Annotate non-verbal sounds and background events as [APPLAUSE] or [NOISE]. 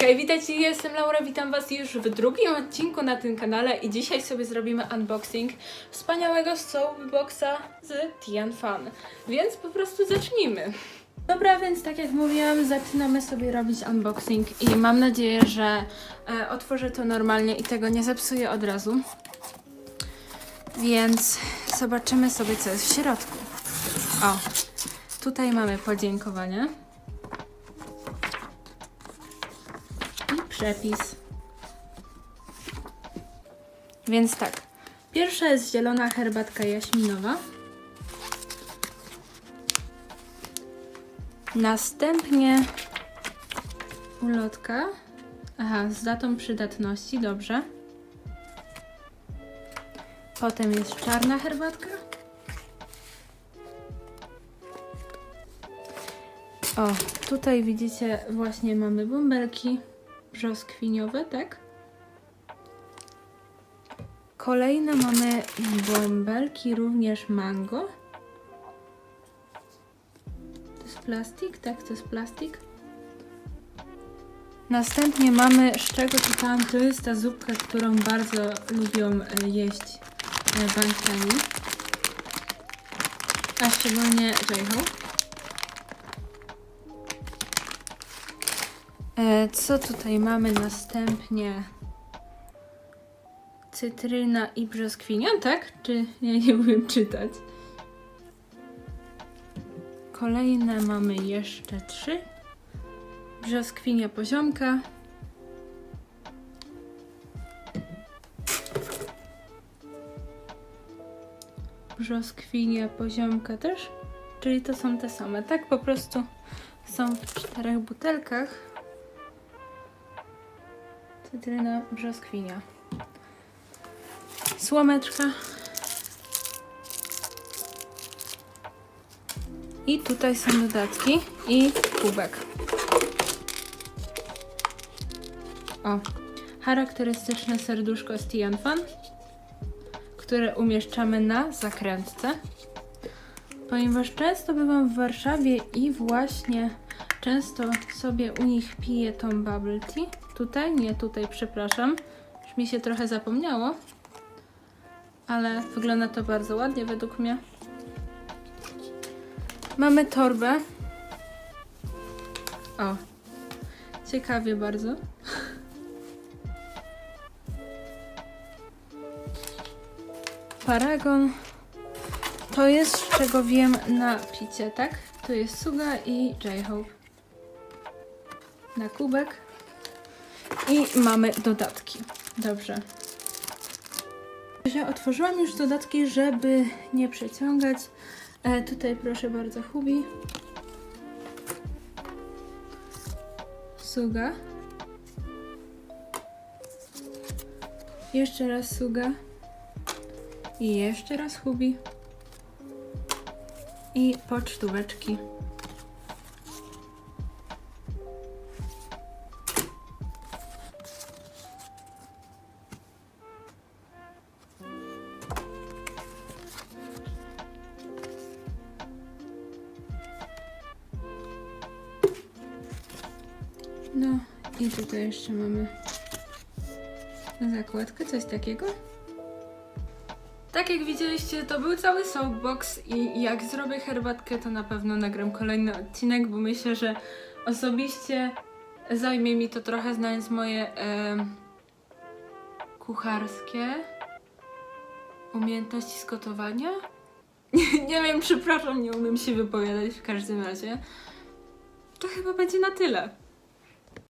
Hej, witajcie, jestem Laura, witam Was już w drugim odcinku na tym kanale i dzisiaj sobie zrobimy unboxing wspaniałego soapboxa z Tian Fan, więc po prostu zacznijmy. Dobra, więc tak jak mówiłam, zaczynamy sobie robić unboxing i mam nadzieję, że e, otworzę to normalnie i tego nie zepsuję od razu. Więc zobaczymy sobie, co jest w środku. O, tutaj mamy podziękowania. Przepis. Więc tak. Pierwsza jest zielona herbatka jaśminowa. Następnie ulotka. Aha, z datą przydatności, dobrze. Potem jest czarna herbatka. O, tutaj widzicie, właśnie mamy bąbelki brzoskwiniowe, tak? Kolejne mamy bąbelki, również mango. To jest plastik, tak? To jest plastik. Następnie mamy, z czego czytałam, to jest ta zupka, którą bardzo lubią e, jeść e, bańkami. A szczególnie J-Hope. Co tutaj mamy następnie? Cytryna i brzoskwinia, tak? Czy ja nie umiem czytać? Kolejne mamy jeszcze trzy. Brzoskwinia poziomka. Brzoskwinia poziomka też. Czyli to są te same, tak? Po prostu są w czterech butelkach. Cytryna, brzoskwinia. Słomeczka. I tutaj są dodatki i kubek. O, charakterystyczne serduszko z Tian Fan, które umieszczamy na zakrętce. Ponieważ często bywam w Warszawie i właśnie często sobie u nich piję tą bubble tea. Tutaj, nie tutaj, przepraszam. Już mi się trochę zapomniało. Ale wygląda to bardzo ładnie według mnie. Mamy torbę. O. Ciekawie bardzo. Paragon. To jest, z czego wiem, na picie, tak? Tu jest Suga i J-Hope. Na kubek. I mamy dodatki. Dobrze. Ja otworzyłam już dodatki, żeby nie przeciągać. E, tutaj proszę bardzo Hubi. Suga. Jeszcze raz Suga. I jeszcze raz Hubi. I pocztóweczki. No i tutaj jeszcze mamy zakładkę, coś takiego. Tak jak widzieliście, to był cały soapbox i jak zrobię herbatkę, to na pewno nagram kolejny odcinek, bo myślę, że osobiście zajmie mi to trochę znając moje em, kucharskie umiejętności z gotowania. [LAUGHS] nie wiem, przepraszam, nie umiem się wypowiadać w każdym razie. To chyba będzie na tyle.